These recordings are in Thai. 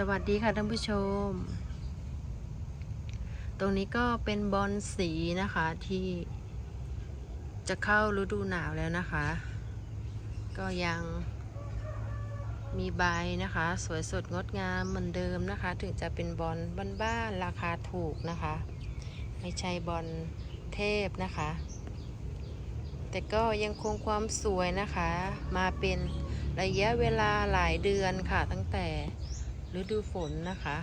สวัสดีค่ะท่านผู้ชม ตรงนี้ก็เป็นบอลสีนะคะที่จะเข้าฤดูหนาวแล้วนะคะ ก็ยังมีใบนะคะ สวยสดงดงามเหมือนเดิมนะคะ ถึงจะเป็นบอลบ้านๆราคาถูกนะคะ ไม่ใช่บอลเทพนะคะ แต่ก็ยังคงความสวยนะคะ มาเป็นระยะเวลาหลายเดือนค่ะตั้งแต่ ฤดูฝนนะคะ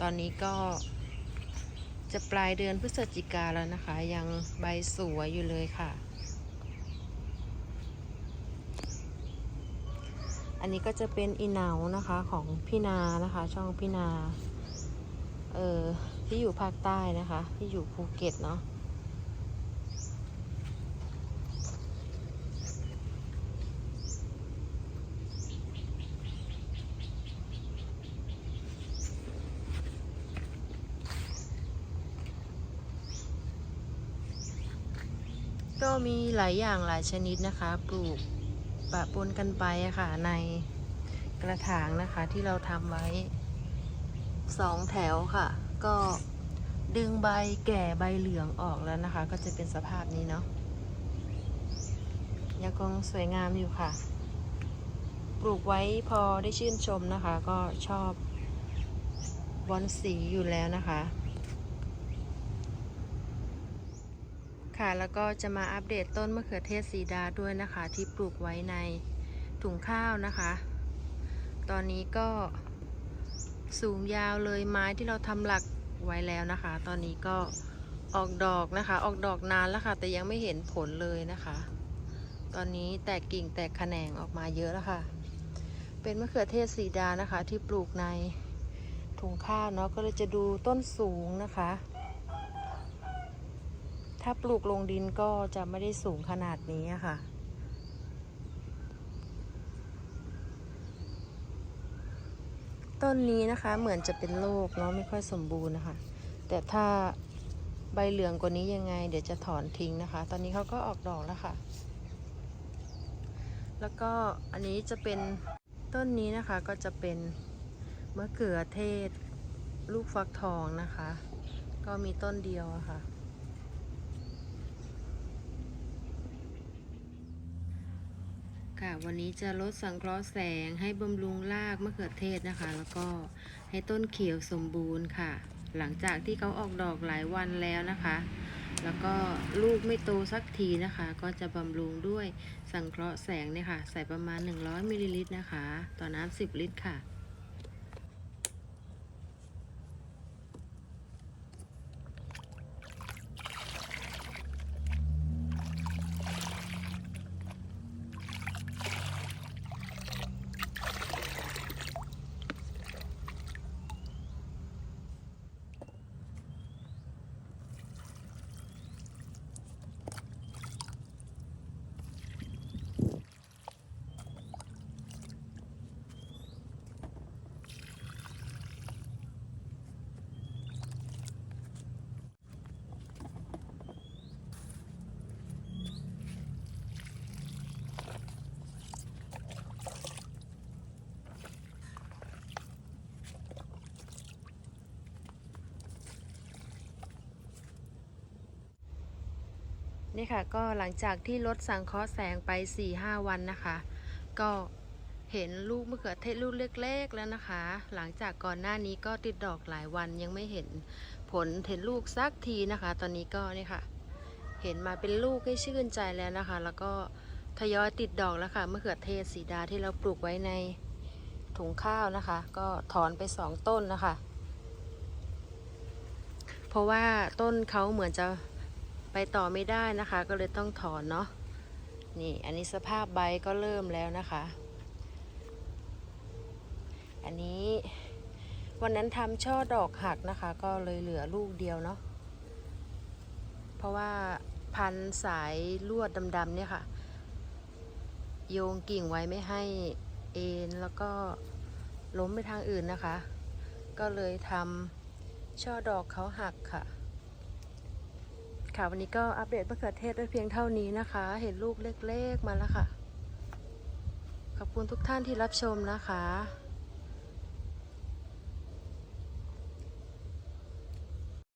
ตอนนี้ก็จะปลายเดือนพฤศจิกาแล้วนะคะ ยังใบสวยอยู่เลยค่ะ อันนี้ก็จะเป็นอีเหนานะคะของพี่นานะคะ ช่องพี่นา เออที่อยู่ภาคใต้นะคะ ที่อยู่ภูเก็ตเนาะ ก็มีหลายอย่างหลายชนิดนะคะ ปลูกปะปนกันไปะค่ะ ในกระถางนะคะที่เราทำไว้สองแถวค่ะ ก็ดึงใบแก่ใบเหลืองออกแล้วนะคะ ก็จะเป็นสภาพนี้เนาะยังคงสวยงามอยู่ค่ะ ปลูกไว้พอได้ชื่นชมนะคะ ก็ชอบบอนสีอยู่แล้วนะคะ ค่ะ แล้วก็จะมาอัปเดตต้นมะเขือเทศสีดาด้วยนะคะ ที่ปลูกไว้ในถุงข้าวนะคะ ตอนนี้ก็สูงยาวเลยไม้ที่เราทำหลักไว้แล้วนะคะ ตอนนี้ก็ออกดอกนะคะ ออกดอกนานแล้วค่ะ แต่ยังไม่เห็นผลเลยนะคะ ตอนนี้แตกกิ่งแตกแขนงออกมาเยอะแล้วค่ะ เป็นมะเขือเทศสีดานะคะ ที่ปลูกในถุงข้าวเนาะก็เลยจะดูต้นสูงนะคะ ถ้าปลูกลงดินก็จะไม่ได้สูงขนาดนี้ค่ะ ต้นนี้นะคะเหมือนจะเป็นโรคเนาะไม่ค่อยสมบูรณ์นะคะ แต่ถ้าใบเหลืองกว่านี้ยังไง เดี๋ยวจะถอนทิ้งนะคะ ตอนนี้เขาก็ออกดอกแล้วค่ะ แล้วก็อันนี้จะเป็นต้นนี้นะคะก็จะเป็นมะเขือเทศ ลูกฟักทองนะคะ ก็มีต้นเดียวอะค่ะ ค่ะวันนี้จะลดสังเคราะห์แสงให้บำรุงรากมะเขือเทศนะคะ แล้วก็ให้ต้นเขียวสมบูรณ์ค่ะ หลังจากที่เขาออกดอกหลายวันแล้วนะคะ แล้วก็ลูกไม่โตสักทีนะคะ ก็จะบำรุงด้วยสังเคราะห์แสงเนี่ยค่ะ ใส่ประมาณ 100มิลลิลิตรนะคะ ต่อน้ำ10 ลิตรค่ะ นี่ค่ะก็หลังจากที่ลดสังเคราะห์แสงไป 4-5 วันนะคะ ก็เห็นลูกมะเขือเทศลูกเล็ก ๆ แล้วนะคะ หลังจากก่อนหน้านี้ก็ติดดอกหลายวันยังไม่เห็นผลเห็นลูกสักทีนะคะ ตอนนี้ก็นี่ค่ะ เห็นมาเป็นลูกให้ชื่นใจแล้วนะคะ แล้วก็ทยอยติดดอกแล้วค่ะมะเขือเทศสีดาที่เราปลูกไว้ในถุงข้าวนะคะ ก็ถอนไปสองต้นนะคะ เพราะว่าต้นเขาเหมือนจะ ไปต่อไม่ได้นะคะ ก็เลยต้องถอนเนาะนี่อันนี้สภาพใบก็เริ่มแล้วนะคะ อันนี้วันนั้นทำช่อดอกหักนะคะ ก็เลยเหลือลูกเดียวเนาะเพราะว่าพันสายลวดดำๆเนี่ยค่ะ โยงกิ่งไว้ไม่ให้เอ็นแล้วก็ล้มไปทางอื่นนะคะ ก็เลยทำช่อดอกเขาหักค่ะ ค่ะ วันนี้ก็อัปเดตมะเขือเทศด้วยเพียงเท่านี้นะคะ เห็นลูกเล็กๆมาแล้วค่ะ ขอบคุณทุกท่านที่รับชมนะคะ